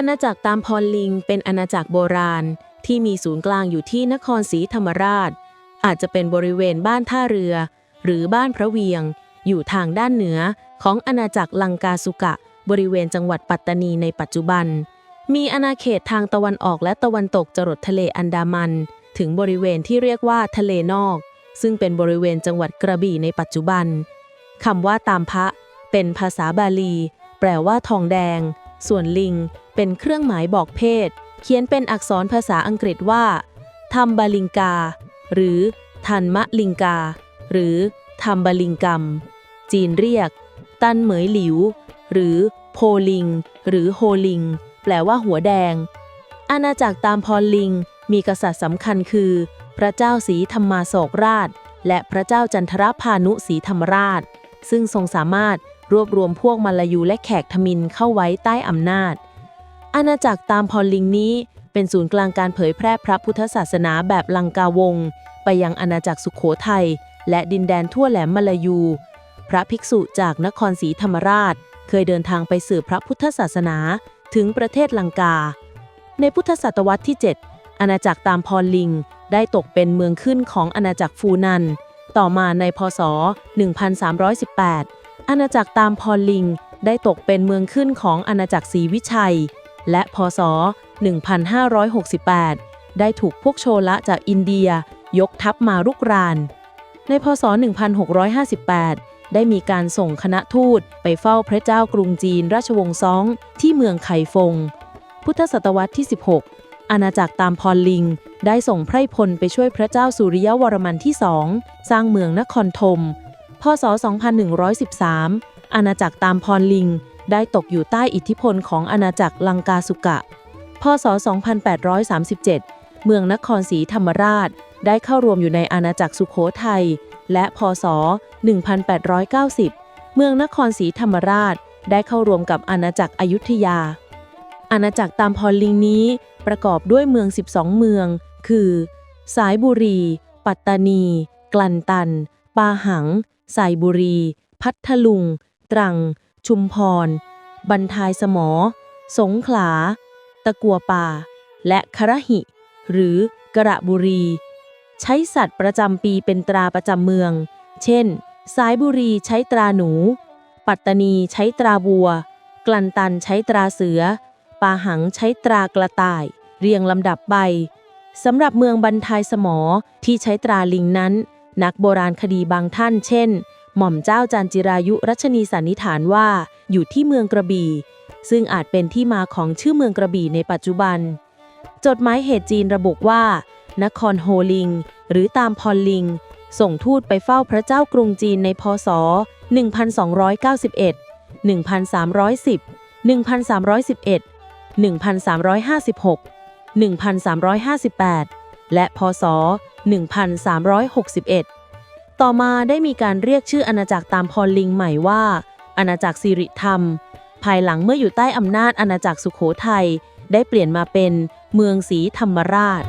อาณาจักรตามพรลิงเป็นอาณาจักรโบราณที่มีศูนย์กลางอยู่ที่นครศรีธรรมราช อาจจะเป็นบริเวณบ้านท่าเรือ หรือบ้านพระเวียง อยู่ทางด้านเหนือของอาณาจักรลังกาสุกะ บริเวณจังหวัดปัตตานีในปัจจุบัน มีอาณาเขตทางตะวันออกและตะวันตกจรดทะเลอันดามัน ถึงบริเวณที่เรียกว่าทะเลนอก ซึ่งเป็นบริเวณจังหวัดกระบี่ในปัจจุบันคำว่าตามพระ เป็นภาษาบาลี แปลว่าทองแดง ส่วนลิงเป็นเครื่องหมายบอกเพศ เขียนเป็นอักษรภาษาอังกฤษว่าทัมบาลิงกา หรือทันมะลิงกา หรือทัมบาลิงกัมจีนเรียก ตันเหมยหลิว หรือโพลิง หรือโฮลิง แปลว่าหัวแดง อาณาจักรตามพรลิง มีกษัตริย์สำคัญคือ พระเจ้าศรีธรรมาโศกราช และพระเจ้าจันทรพานุศรีธรรมราช ซึ่งทรงสามารถ รวบรวมพวกมาลายูและแขกทมินเข้าไว้ใต้อำนาจ อาณาจักรตามพรลิงนี้เป็นศูนย์กลางการเผยแพร่พระพุทธศาสนาแบบลังกาวง ไปยังอาณาจักรสุขโขทัยและดินแดนทั่วแหลมมาลายู พระภิกษุจากนครศรีธรรมราช เคยเดินทางไปสืบพระพุทธศาสนาถึงประเทศลังกา ในพุทธศตวรรษที่ 7 อาณาจักรตามพรลิง ได้ตกเป็นเมืองขึ้นของอาณาจักรฟูนัน ต่อมาในพศ 1318 อาณาจักรตามพรลิง ได้ตกเป็นเมืองขึ้นของอาณาจักรศรีวิชัย และพศ 1568 ได้ถูกพวกโชละจากอินเดีย ยกทัพมารุกราน ในพศ 1658 ได้มีการส่งคณะทูตไปเฝ้าพระเจ้ากรุงจีนราชวงศ์ซองที่เมืองไคฟง พุทธศตวรรษที่ 16 อาณาจักรตามพรลิง ได้ส่งไพร่พลไปช่วยพระเจ้าสุริยวรมันที่สองสร้างเมืองนครธม พศ 2113 อาณาจักรตามพรลิง ได้ตกอยู่ใต้อิทธิพลของอาณาจักรลังกาสุกะ พศ 2837 เมืองนครศรีธรรมราช ได้เข้ารวมอยู่ในอาณาจักรสุโขทัย และพศ 1890 เมืองนครศรีธรรมราช ได้เข้ารวมกับอาณาจักรอยุธยา อาณาจักรตามพรลิงนี้ประกอบด้วยเมือง 12 เมือง คือ สายบุรี ปัตตานี กลันตัน ปาหัง สายบุรี พัทลุง ตรัง ชุมพร บันทายสมอ สงขลา ตะกัวป่า และคระหิ หรือกระบุรี ใช้สัตว์ประจำปีเป็นตราประจำเมือง เช่น สายบุรีใช้ตราหนู ปัตตานีใช้ตราบัว กลันตันใช้ตราเสือ ปาหังใช้ตรากระต่าย เรียงลำดับใบสำหรับเมืองบันทายสมอที่ใช้ตราลิงนั้น นักโบราณคดีบางท่านเช่น หม่อมเจ้าจันจิรายุรัชนีสันนิษฐานว่าอยู่ที่เมืองกระบี่ ซึ่งอาจเป็นที่มาของชื่อเมืองกระบี่ในปัจจุบัน จดหมายเหตุจีนระบุว่า นครโฮลิง หรือตามพรลิง ส่งทูตไปเฝ้าพระเจ้ากรุงจีนในพศ 1291 1310 1311 1356 1358 และพศ 1361 ต่อมาได้มีการเรียกชื่ออาณาจักรตามพรลิงใหม่ว่า อาณาจักรสิริธรรม ภายหลังเมื่ออยู่ใต้อำนาจอาณาจักรสุขโขทัยได้เปลี่ยนมาเป็นเมืองศรีธรรมราช